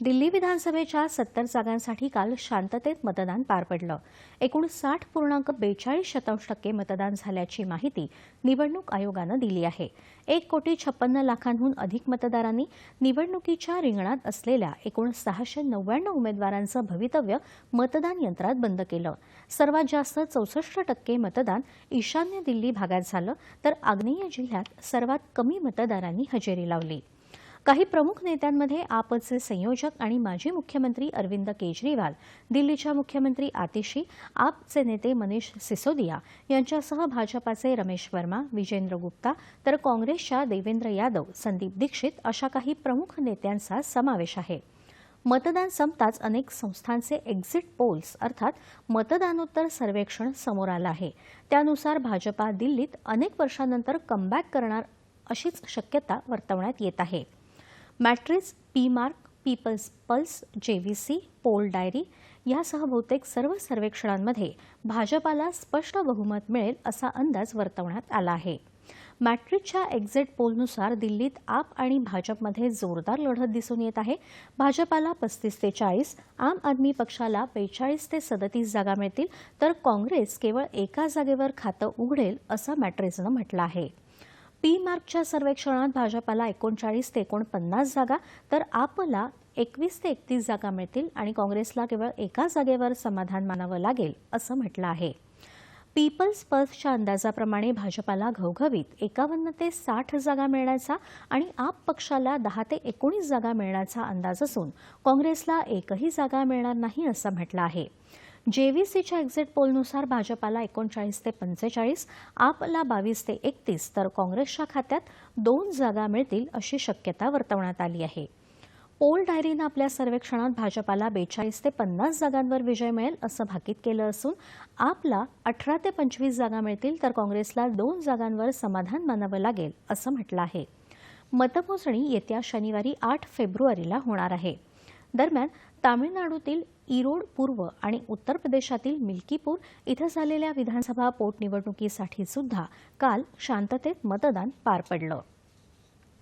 दिल्ली विधानसभेच्या सत्तर जागांसाठी काल शांततेत मतदान पार पडलं. एकूण साठ पूर्णांक बेचाळीस शतांश टक्के मतदान झाल्याची माहिती निवडणूक आयोगानं दिली आहे. एक कोटी छप्पन्न लाखांहून अधिक मतदारांनी निवडणुकीच्या रिंगणात असलेल्या एकूण सहाशे नव्याण्णव उमेदवारांचं भवितव्य मतदान यंत्रात बंद केलं. सर्वात जास्त चौसष्ट टक्के मतदान ईशान्य दिल्ली भागात झालं तर आग्नेय जिल्ह्यात सर्वात कमी मतदारांनी हजेरी लावली. काही प्रमुख नेत्यांमध्ये आपचे संयोजक आणि माजी मुख्यमंत्री अरविंद केजरीवाल दिल्लीच्या मुख्यमंत्री आतिशी आपचे नेते मनीष सिसोदिया यांच्यासह भाजपाचे रमेश वर्मा विजेंद्र गुप्ता तर काँग्रेसच्या देवेंद्र यादव संदीप दीक्षित अशा काही प्रमुख नेत्यांचा समावेश आहे. मतदान संपताच अनेक संस्थांचे एक्झिट पोल्स अर्थात मतदानोत्तर सर्वेक्षण समोर आलं आहे. त्यानुसार भाजपा दिल्लीत अनेक वर्षांनंतर कमबॅक करणार अशीच शक्यता वर्तवण्यात येत आहे. Matrix P Marq People's Pulse J V C Poll Diary यासह बहुतेक सर्व सर्वेक्षणांमध्ये भाजपाला स्पष्ट बहुमत मिळेल असा अंदाज वर्तवण्यात आला आहे. मॅट्रिकच्या एक्झिट पोलनुसार दिल्लीत आप आणि भाजपमध्ये जोरदार लढत दिसून येत आहे. भाजपाला पस्तीस ते चाळीस आम आदमी पक्षाला बेचाळीस ते सदतीस जागा मिळतील तर काँग्रेस केवळ एका जागेवर खातं उघडेल असं मॅट्रिक्सनं म्हटलं आहे. पी मार्कच्या सर्वेक्षणात भाजपाला एकोणचाळीस ते एकोणपन्नास जागा तर आपला एकवीस ते एकतीस जागा मिळतील आणि काँग्रेसला केवळ एका जागेवर समाधान मानावं लागेल असं म्हटलं आहे. पीपल्स पल्सच्या अंदाजाप्रमाणे भाजपाला घवघवीत एकावन्न ते साठ जागा मिळण्याचा आणि आप पक्षाला दहा ते एकोणीस जागा मिळण्याचा अंदाज असून काँग्रेसला एकही जागा मिळणार नाही असं म्हटलं आहे. जेव्हीसीच्या एक्झिट पोलनुसार भाजपाला एकोणचाळीस ते पंचेचाळीस आपला बावीस ते एकतीस तर काँग्रेसच्या खात्यात दोन जागा मिळतील अशी शक्यता वर्तवण्यात आली आहे. पोल डायरीनं आपल्या सर्वेक्षणात भाजपाला बेचाळीस ते पन्नास जागांवर विजय मिळेल असं भाकीत केलं असून आपला अठरा ते पंचवीस जागा मिळतील तर काँग्रेसला दोन जागांवर समाधान मानावं लागेल असं म्हटलं आहे. मतमोजणी येत्या शनिवारी आठ फेब्रुवारीला होणार आहे. दरम्यान तामिळनाडूतील इरोड पूर्व आणि उत्तर प्रदेशातील मिल्कीपूर इथं झालेल्या विधानसभा पोटनिवडणुकीसाठी सुद्धा काल शांततेत मतदान पार पडलं.